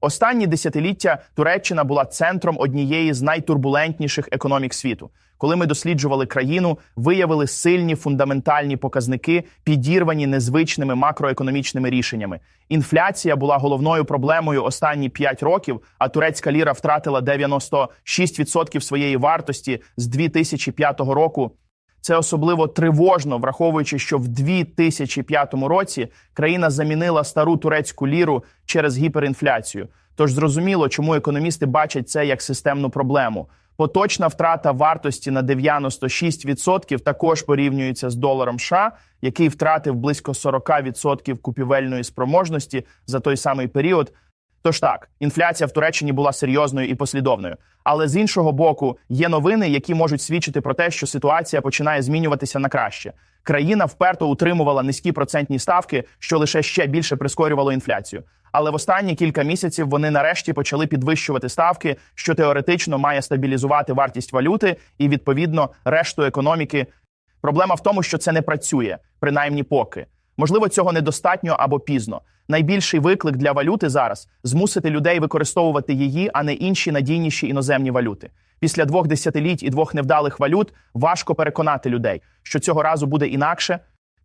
Останні десятиліття Туреччина була центром однієї з найтурбулентніших економік світу. Коли ми досліджували країну, виявили сильні фундаментальні показники, підірвані незвичними макроекономічними рішеннями. Інфляція була головною проблемою останні 5 років, а турецька ліра втратила 96% своєї вартості з 2005 року. Це особливо тривожно, враховуючи, що в 2005 році країна замінила стару турецьку ліру через гіперінфляцію. Тож зрозуміло, чому економісти бачать це як системну проблему. Поточна втрата вартості на 96% також порівнюється з доларом США, який втратив близько 40% купівельної спроможності за той самий період. Тож так, інфляція в Туреччині була серйозною і послідовною. Але з іншого боку, є новини, які можуть свідчити про те, що ситуація починає змінюватися на краще. Країна вперто утримувала низькі процентні ставки, що лише ще більше прискорювало інфляцію. Але в останні кілька місяців вони нарешті почали підвищувати ставки, що теоретично має стабілізувати вартість валюти і відповідно решту економіки. Проблема в тому, що це не працює, принаймні поки. Можливо, цього недостатньо або пізно. Найбільший виклик для валюти зараз змусити людей використовувати її, а не інші надійніші іноземні валюти. Після двох десятиліть і двох невдалих валют важко переконати людей, що цього разу буде інакше.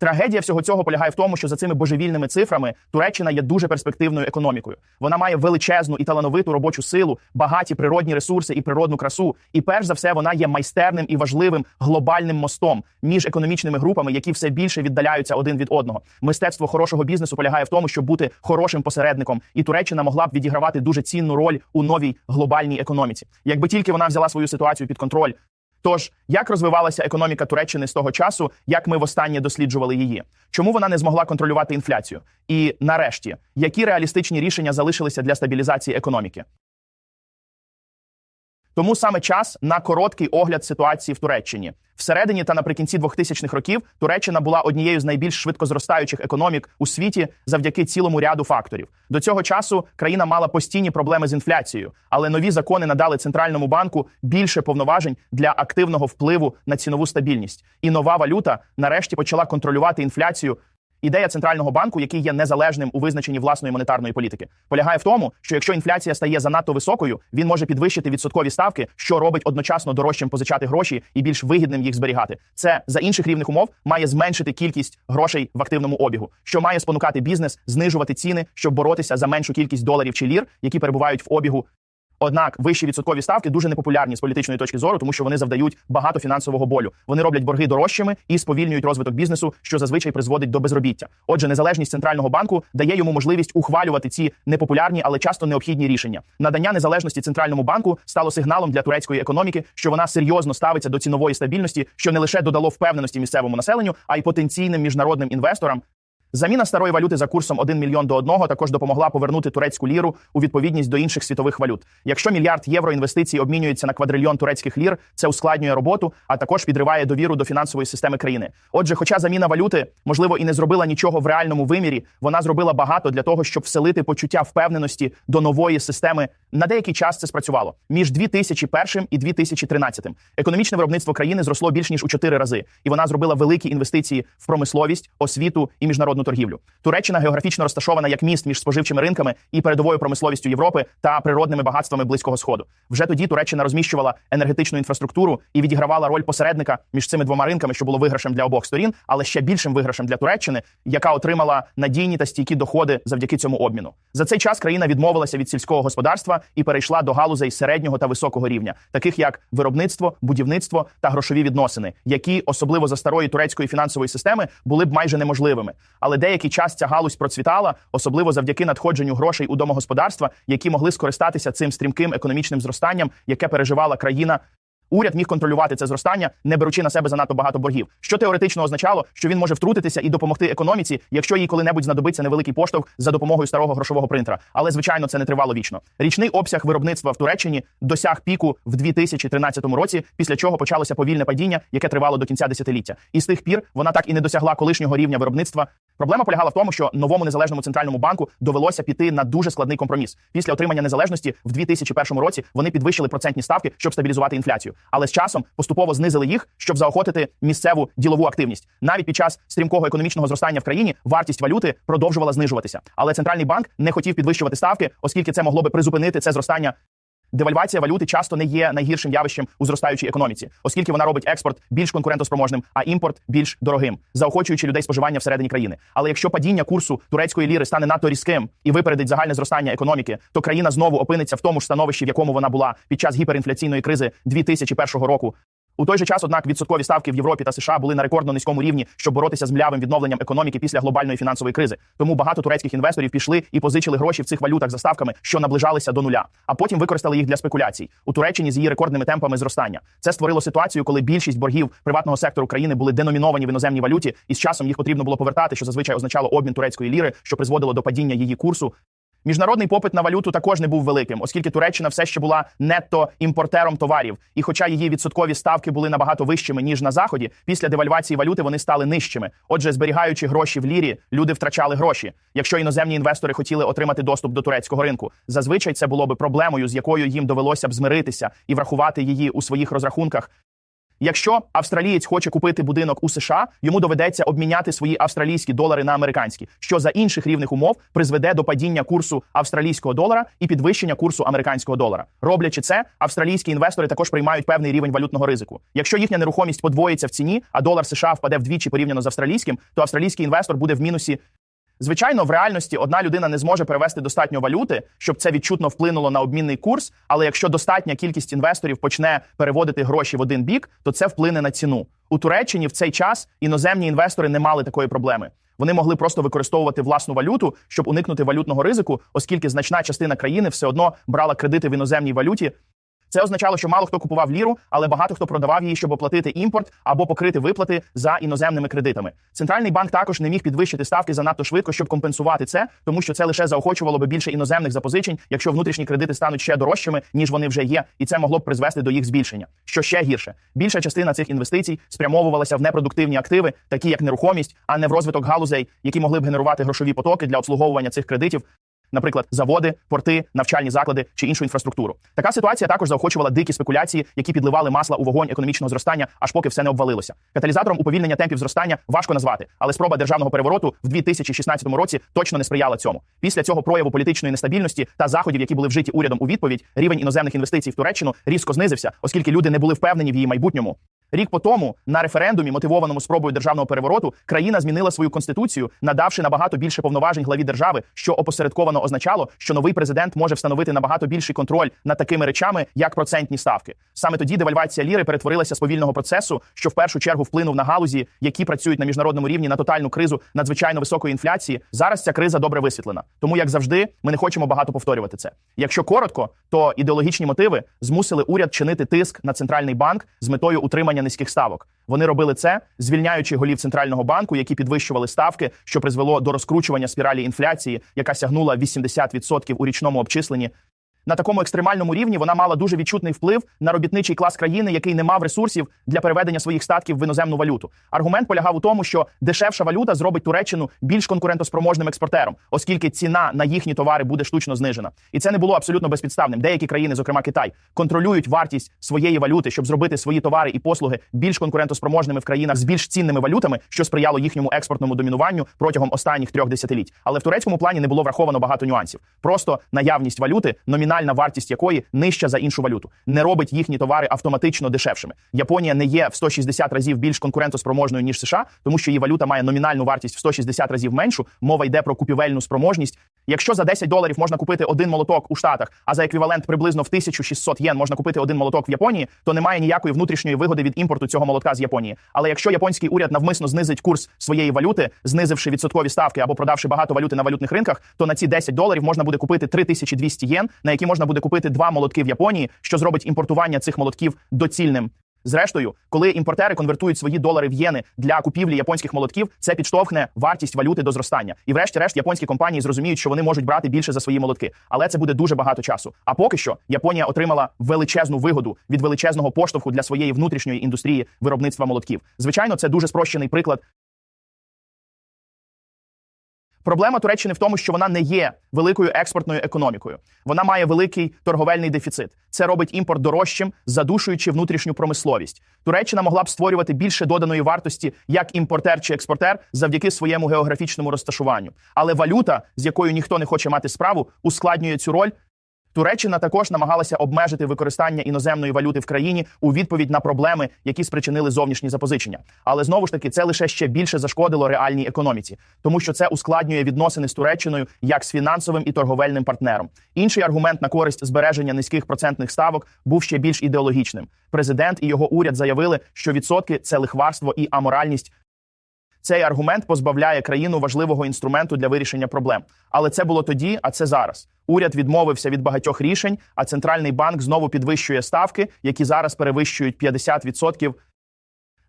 Трагедія всього цього полягає в тому, що за цими божевільними цифрами Туреччина є дуже перспективною економікою. Вона має величезну і талановиту робочу силу, багаті природні ресурси і природну красу. І перш за все, вона є майстерним і важливим глобальним мостом між економічними групами, які все більше віддаляються один від одного. Мистецтво хорошого бізнесу полягає в тому, щоб бути хорошим посередником, і Туреччина могла б відігравати дуже цінну роль у новій глобальній економіці. Якби тільки вона взяла свою ситуацію під контроль. Тож, як розвивалася економіка Туреччини з того часу, як ми востаннє досліджували її? Чому вона не змогла контролювати інфляцію? І нарешті, які реалістичні рішення залишилися для стабілізації економіки? Тому саме час на короткий огляд ситуації в Туреччині. Всередині та наприкінці 2000-х років Туреччина була однією з найбільш швидко зростаючих економік у світі завдяки цілому ряду факторів. До цього часу країна мала постійні проблеми з інфляцією, але нові закони надали центральному банку більше повноважень для активного впливу на цінову стабільність. І нова валюта нарешті почала контролювати інфляцію Ідея центрального банку, який є незалежним у визначенні власної монетарної політики, полягає в тому, що якщо інфляція стає занадто високою, він може підвищити відсоткові ставки, що робить одночасно дорожчим позичати гроші і більш вигідним їх зберігати. Це за інших рівних умов має зменшити кількість грошей в активному обігу, що має спонукати бізнес знижувати ціни, щоб боротися за меншу кількість доларів чи лір, які перебувають в обігу Однак вищі відсоткові ставки дуже непопулярні з політичної точки зору, тому що вони завдають багато фінансового болю. Вони роблять борги дорожчими і сповільнюють розвиток бізнесу, що зазвичай призводить до безробіття. Отже, незалежність центрального банку дає йому можливість ухвалювати ці непопулярні, але часто необхідні рішення. Надання незалежності центральному банку стало сигналом для турецької економіки, що вона серйозно ставиться до цінової стабільності, що не лише додало впевненості місцевому населенню, а й потенційним міжнародним інвесторам, Заміна старої валюти за курсом 1 мільйон до 1 також допомогла повернути турецьку ліру у відповідність до інших світових валют. Якщо мільярд євро інвестицій обмінюється на квадрильйон турецьких лір, це ускладнює роботу, а також підриває довіру до фінансової системи країни. Отже, хоча заміна валюти, можливо, і не зробила нічого в реальному вимірі, вона зробила багато для того, щоб вселити почуття впевненості до нової системи. На деякий час це спрацювало між 2001 і 2013. Економічне виробництво країни зросло більш ніж у 4 рази, і вона зробила великі інвестиції в промисловість, освіту і міжнародну торгівлю. Туреччина географічно розташована як міст між споживчими ринками і передовою промисловістю Європи та природними багатствами близького сходу. Вже тоді Туреччина розміщувала енергетичну інфраструктуру і відігравала роль посередника між цими двома ринками, що було виграшем для обох сторін, але ще більшим виграшем для Туреччини, яка отримала надійні та стійкі доходи завдяки цьому обміну. За цей час країна відмовилася від сільського господарства і перейшла до галузей середнього та високого рівня, таких як виробництво, будівництво та грошові відносини, які особливо за старої турецької фінансової системи були б майже неможливими. Але але деякий час ця галузь процвітала, особливо завдяки надходженню грошей у домогосподарства, які могли скористатися цим стрімким економічним зростанням, яке переживала країна Уряд міг контролювати це зростання, не беручи на себе занадто багато боргів, що теоретично означало, що він може втрутитися і допомогти економіці, якщо їй коли-небудь знадобиться невеликий поштовх за допомогою старого грошового принтера. Але звичайно, це не тривало вічно. Річний обсяг виробництва в Туреччині досяг піку в 2013 році, після чого почалося повільне падіння, яке тривало до кінця десятиліття. І з тих пір вона так і не досягла колишнього рівня виробництва. Проблема полягала в тому, що новому незалежному центральному банку довелося піти на дуже складний компроміс. Після отримання незалежності в 2001 році вони підвищили процентні ставки, щоб стабілізувати інфляцію. Але з часом поступово знизили їх, щоб заохотити місцеву ділову активність. Навіть під час стрімкого економічного зростання в країні вартість валюти продовжувала знижуватися. Але центральний банк не хотів підвищувати ставки, оскільки це могло би призупинити це зростання. Девальвація валюти часто не є найгіршим явищем у зростаючій економіці, оскільки вона робить експорт більш конкурентоспроможним, а імпорт більш дорогим, заохочуючи людей споживання всередині країни. Але якщо падіння курсу турецької ліри стане надто різким і випередить загальне зростання економіки, то країна знову опиниться в тому ж становищі, в якому вона була під час гіперінфляційної кризи 2001 року. У той же час, однак, відсоткові ставки в Європі та США були на рекордно низькому рівні, щоб боротися з млявим відновленням економіки після глобальної фінансової кризи. Тому багато турецьких інвесторів пішли і позичили гроші в цих валютах за ставками, що наближалися до нуля, а потім використали їх для спекуляцій у Туреччині з її рекордними темпами зростання. Це створило ситуацію, коли більшість боргів приватного сектору країни були деноміновані в іноземній валюті, і з часом їх потрібно було повертати, що зазвичай означало обмін турецької ліри, що призводило до падіння її курсу. Міжнародний попит на валюту також не був великим, оскільки Туреччина все ще була нетто імпортером товарів. І хоча її відсоткові ставки були набагато вищими ніж на заході, після девальвації валюти вони стали нижчими. Отже, зберігаючи гроші в лірі, люди втрачали гроші. Якщо іноземні інвестори хотіли отримати доступ до турецького ринку, зазвичай це було би проблемою, з якою їм довелося б змиритися і врахувати її у своїх розрахунках. Якщо австралієць хоче купити будинок у США, йому доведеться обміняти свої австралійські долари на американські, що за інших рівних умов призведе до падіння курсу австралійського долара і підвищення курсу американського долара. Роблячи це, австралійські інвестори також приймають певний рівень валютного ризику. Якщо їхня нерухомість подвоїться в ціні, а долар США впаде вдвічі порівняно з австралійським, то австралійський інвестор буде в мінусі Звичайно, в реальності одна людина не зможе перевести достатньо валюти, щоб це відчутно вплинуло на обмінний курс. Але якщо достатня кількість інвесторів почне переводити гроші в один бік, то це вплине на ціну. У Туреччині в цей час іноземні інвестори не мали такої проблеми. Вони могли просто використовувати власну валюту, щоб уникнути валютного ризику, оскільки значна частина країни все одно брала кредити в іноземній валюті, це означало, що мало хто купував ліру, але багато хто продавав її, щоб оплатити імпорт або покрити виплати за іноземними кредитами. Центральний банк також не міг підвищити ставки занадто швидко, щоб компенсувати це, тому що це лише заохочувало би більше іноземних запозичень, якщо внутрішні кредити стануть ще дорожчими, ніж вони вже є, і це могло б призвести до їх збільшення. Що ще гірше, більша частина цих інвестицій спрямовувалася в непродуктивні активи, такі як нерухомість, а не в розвиток галузей, які могли б генерувати грошові потоки для обслуговування цих кредитів наприклад, заводи, порти, навчальні заклади чи іншу інфраструктуру. Така ситуація також заохочувала дикі спекуляції, які підливали масла у вогонь економічного зростання, аж поки все не обвалилося. Каталізатором уповільнення темпів зростання важко назвати, але спроба державного перевороту в 2016 році точно не сприяла цьому. Після цього прояву політичної нестабільності та заходів, які були вжиті урядом у відповідь, рівень іноземних інвестицій в Туреччину різко знизився, оскільки люди не були впевнені в її майбутньому. Рік по тому на референдумі, мотивованому спробою державного перевороту, країна змінила свою конституцію, надавши набагато більше повноважень главі держави, що опосередковано означало, що новий президент може встановити набагато більший контроль над такими речами, як процентні ставки. Саме тоді девальвація ліри перетворилася з повільного процесу, що в першу чергу вплинув на галузі, які працюють на міжнародному рівні на тотальну кризу надзвичайно високої інфляції. Зараз ця криза добре висвітлена. Тому, як завжди, ми не хочемо багато повторювати це. Якщо коротко, то ідеологічні мотиви змусили уряд чинити тиск на центральний банк з метою утримання низьких ставок. Вони робили це, звільняючи голів центрального банку, які підвищували ставки, що призвело до розкручування спіралі інфляції, яка сягнула 80% у річному обчисленні на такому екстремальному рівні вона мала дуже відчутний вплив на робітничий клас країни, який не мав ресурсів для переведення своїх статків в іноземну валюту. Аргумент полягав у тому, що дешевша валюта зробить Туреччину більш конкурентоспроможним експортером, оскільки ціна на їхні товари буде штучно знижена. І це не було абсолютно безпідставним. Деякі країни, зокрема Китай, контролюють вартість своєї валюти, щоб зробити свої товари і послуги більш конкурентоспроможними в країнах з більш цінними валютами, що сприяло їхньому експортному домінуванню протягом останніх трьох десятиліть. Але в турецькому плані не було враховано багато нюансів. Просто наявність валюти номінальна номінальна вартість якої нижча за іншу валюту, не робить їхні товари автоматично дешевшими. Японія не є в 160 разів більш конкурентоспроможною ніж США, тому що її валюта має номінальну вартість в 160 разів меншу. Мова йде про купівельну спроможність. Якщо за 10 доларів можна купити один молоток у Штатах, а за еквівалент приблизно в 1600 єн можна купити один молоток в Японії, то немає ніякої внутрішньої вигоди від імпорту цього молотка з Японії. Але якщо японський уряд навмисно знизить курс своєї валюти, знизивши відсоткові ставки або продавши багато валюти на валютних ринках, то на ці 10 доларів можна буде купити 3200 єн, на які можна буде купити два молотки в Японії, що зробить імпортування цих молотків доцільним. Зрештою, коли імпортери конвертують свої долари в єни для купівлі японських молотків, це підштовхне вартість валюти до зростання. І, врешті-решт, японські компанії зрозуміють, що вони можуть брати більше за свої молотки, але це буде дуже багато часу. А поки що Японія отримала величезну вигоду від величезного поштовху для своєї внутрішньої індустрії виробництва молотків. Звичайно, це дуже спрощений приклад Проблема Туреччини в тому, що вона не є великою експортною економікою. Вона має великий торговельний дефіцит. Це робить імпорт дорожчим, задушуючи внутрішню промисловість. Туреччина могла б створювати більше доданої вартості як імпортер чи експортер завдяки своєму географічному розташуванню. Але валюта, з якою ніхто не хоче мати справу, ускладнює цю роль. Туреччина також намагалася обмежити використання іноземної валюти в країні у відповідь на проблеми, які спричинили зовнішні запозичення. Але знову ж таки це лише ще більше зашкодило реальній економіці, тому що це ускладнює відносини з Туреччиною як з фінансовим і торговельним партнером. Інший аргумент на користь збереження низьких процентних ставок був ще більш ідеологічним. Президент і його уряд заявили, що відсотки це лихварство і аморальність. Цей аргумент позбавляє країну важливого інструменту для вирішення проблем. Але це було тоді, а це зараз. Уряд відмовився від багатьох рішень, а центральний банк знову підвищує ставки, які зараз перевищують 50%.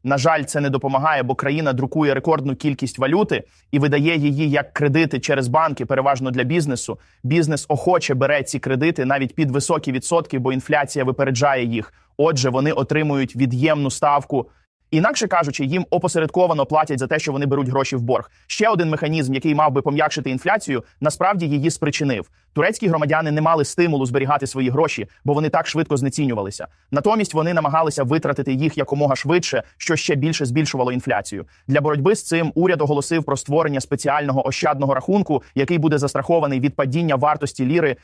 На жаль, це не допомагає, бо країна друкує рекордну кількість валюти і видає її як кредити через банки, переважно для бізнесу. Бізнес охоче бере ці кредити навіть під високі відсотки, бо інфляція випереджає їх. Отже, вони отримують від'ємну ставку. Інакше кажучи, їм опосередковано платять за те, що вони беруть гроші в борг. Ще один механізм, який мав би пом'якшити інфляцію, насправді її спричинив. Турецькі громадяни не мали стимулу зберігати свої гроші, бо вони так швидко знецінювалися. Натомість вони намагалися витратити їх якомога швидше, що ще більше збільшувало інфляцію. Для боротьби з цим уряд оголосив про створення спеціального ощадного рахунку, який буде застрахований від падіння вартості ліри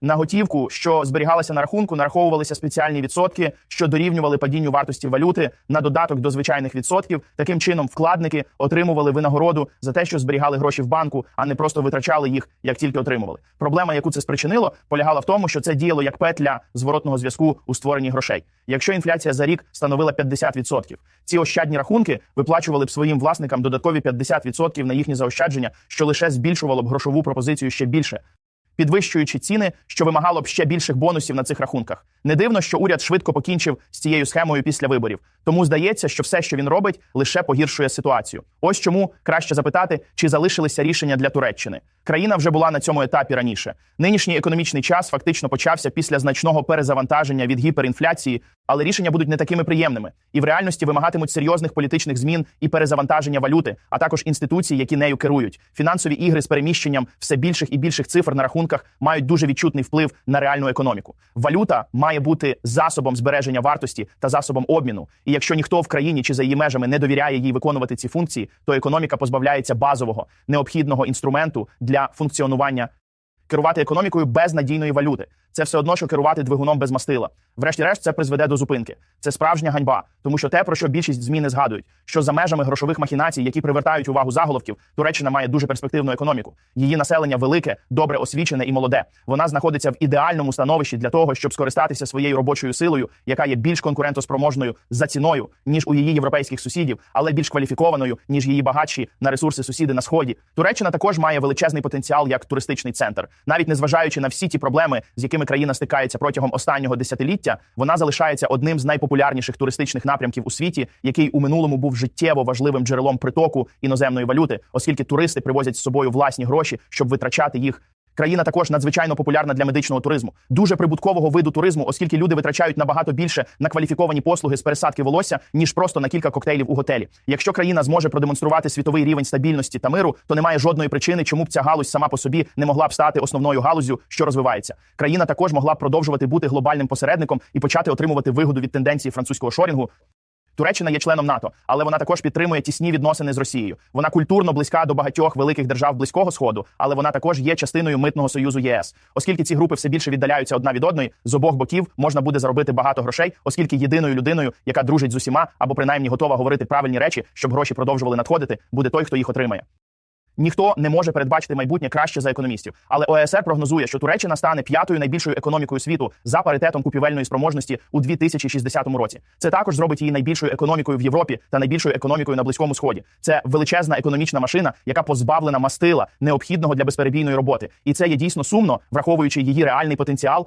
на готівку, що зберігалася на рахунку, нараховувалися спеціальні відсотки, що дорівнювали падінню вартості валюти на додаток до звичайних відсотків. Таким чином, вкладники отримували винагороду за те, що зберігали гроші в банку, а не просто витрачали їх, як тільки отримували. Проблема, яку це спричинило, полягала в тому, що це діяло як петля зворотного зв'язку у створенні грошей. Якщо інфляція за рік становила 50%, ці ощадні рахунки виплачували б своїм власникам додаткові 50% на їхні заощадження, що лише збільшувало б грошову пропозицію ще більше підвищуючи ціни, що вимагало б ще більших бонусів на цих рахунках. Не дивно, що уряд швидко покінчив з цією схемою після виборів. Тому здається, що все, що він робить, лише погіршує ситуацію. Ось чому краще запитати, чи залишилися рішення для Туреччини. Країна вже була на цьому етапі раніше. Нинішній економічний час фактично почався після значного перезавантаження від гіперінфляції, але рішення будуть не такими приємними і в реальності вимагатимуть серйозних політичних змін і перезавантаження валюти, а також інституцій, які нею керують. Фінансові ігри з переміщенням все більших і більших цифр на рахунках мають дуже відчутний вплив на реальну економіку. Валюта має бути засобом збереження вартості та засобом обміну. І якщо ніхто в країні чи за її межами не довіряє їй виконувати ці функції, то економіка позбавляється базового необхідного інструменту для функціонування керувати економікою без надійної валюти. Це все одно, що керувати двигуном без мастила. Врешті-решт, це призведе до зупинки. Це справжня ганьба, тому що те, про що більшість змі не згадують, що за межами грошових махінацій, які привертають увагу заголовків, Туреччина має дуже перспективну економіку. Її населення велике, добре освічене і молоде. Вона знаходиться в ідеальному становищі для того, щоб скористатися своєю робочою силою, яка є більш конкурентоспроможною за ціною, ніж у її європейських сусідів, але більш кваліфікованою, ніж її багатші на ресурси сусіди на сході. Туреччина також має величезний потенціал як туристичний центр, навіть незважаючи на всі ті проблеми, з якими країна стикається протягом останнього десятиліття, вона залишається одним з найпопулярніших туристичних напрямків у світі, який у минулому був життєво важливим джерелом притоку іноземної валюти, оскільки туристи привозять з собою власні гроші, щоб витрачати їх Країна також надзвичайно популярна для медичного туризму, дуже прибуткового виду туризму, оскільки люди витрачають набагато більше на кваліфіковані послуги з пересадки волосся, ніж просто на кілька коктейлів у готелі. Якщо країна зможе продемонструвати світовий рівень стабільності та миру, то немає жодної причини, чому б ця галузь сама по собі не могла б стати основною галузю, що розвивається. Країна також могла б продовжувати бути глобальним посередником і почати отримувати вигоду від тенденції французького шорінгу. Туреччина є членом НАТО, але вона також підтримує тісні відносини з Росією. Вона культурно близька до багатьох великих держав близького сходу, але вона також є частиною митного союзу ЄС. Оскільки ці групи все більше віддаляються одна від одної, з обох боків можна буде заробити багато грошей, оскільки єдиною людиною, яка дружить з усіма або принаймні готова говорити правильні речі, щоб гроші продовжували надходити, буде той, хто їх отримає. Ніхто не може передбачити майбутнє краще за економістів, але ОЕСР прогнозує, що Туреччина стане п'ятою найбільшою економікою світу за паритетом купівельної спроможності у 2060 році. Це також зробить її найбільшою економікою в Європі та найбільшою економікою на близькому сході. Це величезна економічна машина, яка позбавлена мастила необхідного для безперебійної роботи, і це є дійсно сумно, враховуючи її реальний потенціал